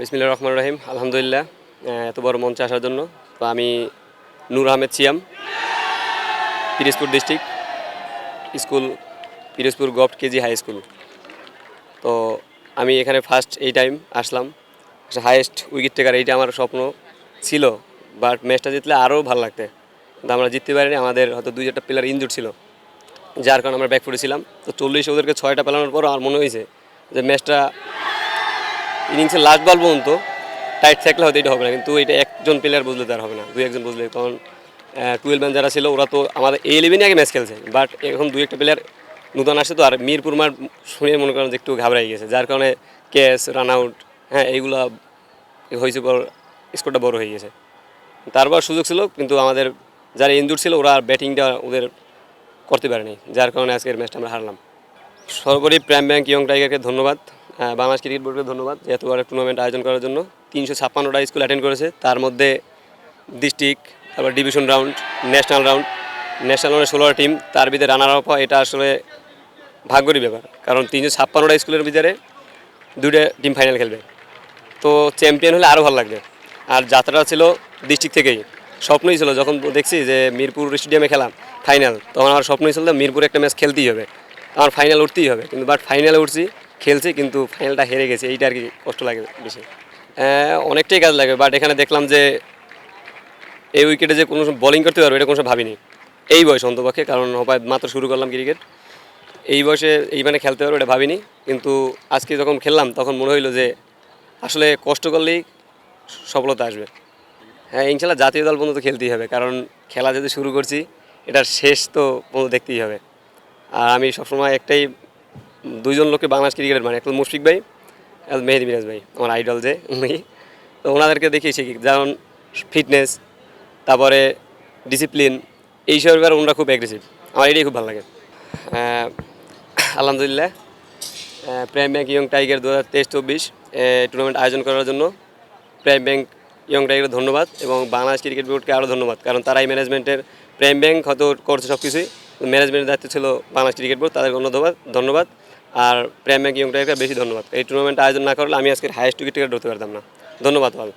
বিসমিল্লা রহমান রহিম, আলহামদুলিল্লাহ এত বড় মঞ্চে আসার জন্য। তো আমি Noor Ahmed Siam, Pirojpur district, school, Pirojpur govt KG high school. তো আমি এখানে ফার্স্ট এই টাইম আসলাম। হায়েস্ট উইকেট টেকার এইটা আমার স্বপ্ন ছিল বাট ম্যাচটা জিতলে আরও ভালো লাগতে। কিন্তু আমরা জিততে পারিনি, আমাদের হয়তো দুই চারটা প্লেয়ার ইনজুর ছিল। যার কারণে আমরা ব্যাক ছিলাম। তো চল্লিশ ওদেরকে ছয়টা পেলানোর পর আমার মনে হয়েছে যে ম্যাচটা ইনিংসের লাস্ট বল পর্যন্ত টাইট থাকলে হয়তো এটা হবে না, কিন্তু এটা একজন প্লেয়ার বুঝলে তার হবে না। দুই একজন বুঝলে, কারণ টুয়েলভ ম্যান যারা ছিল, ওরা তো আমাদের এই ইলেভেনে আগে ম্যাচ খেলছে। বাট এখন দুই একটা প্লেয়ার নতুন আসে তো, আর মিরপুর মার শুনে মনে করেন যে একটু ঘাবড়াই গেছে, যার কারণে ক্যাচ রান আউট হ্যাঁ এইগুলো হয়েছে বড় স্কোরটা বড় হয়ে গেছে। তারপর সুযোগ ছিল, কিন্তু আমাদের যারা ইনজুর ছিল, ওরা আর ব্যাটিংটা ওদের করতে পারেনি, যার কারণে আজকের ম্যাচটা আমরা হারলাম। সর্বোপরি প্রাইম ব্যাংক, ইয়ং টাইগারকে ধন্যবাদ। বাংলাদেশ ক্রিকেট বোর্ডকে ধন্যবাদ এত বড় টুর্নামেন্ট আয়োজন করার জন্য। তিনশো ছাপ্পান্নটা স্কুল অ্যাটেন্ড করেছে। তার মধ্যে ডিস্ট্রিক্ট তারপর division round national round national রাউন্ডে ষোলোটা টিম তার ভিতরে রানার আপ এটা আসলে ভাগ্যরই ব্যাপার। কারণ তিনশো ছাপ্পান্নটা স্কুলের ভিতরে দুইটা টিম ফাইনাল খেলবে। তো চ্যাম্পিয়ন হলে আরও ভালো লাগবে। আর যাত্রাটা ছিল ডিস্ট্রিক্ট থেকেই। স্বপ্নই ছিল, যখন দেখছি যে মিরপুর স্টেডিয়ামে খেলাম ফাইনাল তখন আমার স্বপ্নই ছিল মিরপুর একটা ম্যাচ খেলতেই হবে। আমার ফাইনাল উঠতেই হবে। কিন্তু বাট ফাইনালে উঠছি খেলছি, কিন্তু ফাইনালটা হেরে গেছে। এইটা আর কি কষ্ট লাগে বেশি। অনেকটাই কাজ লাগে বাট এখানে দেখলাম যে এই উইকেটে যে কোনো বোলিং করতে পারবে, এটা কোনো সময় ভাবিনি। এই বয়স অন্তপক্ষে কারণ হয়তো মাত্র শুরু করলাম ক্রিকেট এই বয়সে এই মানে খেলতে পারব এটা ভাবিনি, কিন্তু আজকে যখন খেললাম, তখন মনে হইল যে আসলে কষ্ট করলেই সফলতা আসবে। হ্যাঁ ইনশাল্লাহ জাতীয় দল পর্যন্ত খেলতেই হবে, কারণ খেলা যদি শুরু করছি, এটার শেষ তো পর্যন্ত দেখতেই হবে। আর আমি সবসময় একটাই দুইজন লোককে বাংলাদেশ ক্রিকেটের মানে একটা মুশফিক ভাই আর মেহেদি মিরাজ ভাই, আমার আইডল যে উনি। তো ওনাদেরকে দেখি শিখি যেমন ফিটনেস তারপরে ডিসিপ্লিন এই সব ব্যাপারে ওনারা খুব অ্যাগ্রেসিভ আমার এটাই খুব ভালো লাগে। আলহামদুলিল্লাহ প্রাইম ব্যাংক ইয়ং টাইগার দু হাজার তেইশ চব্বিশ টুর্নামেন্ট আয়োজন করার জন্য প্রাইম ব্যাংক ইয়ং টাইগার ধন্যবাদ এবং বাংলাদেশ ক্রিকেট বোর্ডকে আরও ধন্যবাদ। কারণ তারা এই ম্যানেজমেন্টের প্রাইম ব্যাংক হয়তো করছে সব কিছুই ম্যানেজমেন্টের দায়িত্ব ছিল বাংলাদেশ ক্রিকেট বোর্ড, তাদেরকে ধন্যবাদ। ধন্যবাদ। আর প্রাইম ব্যাংক ইয়ং টাইগারকে বেশি ধন্যবাদ। এই টুর্নামেন্ট আয়োজন না করলে আমি আজকের হাইয়েস্ট উইকেট ধরতে পারতাম না। ধন্যবাদ ভালো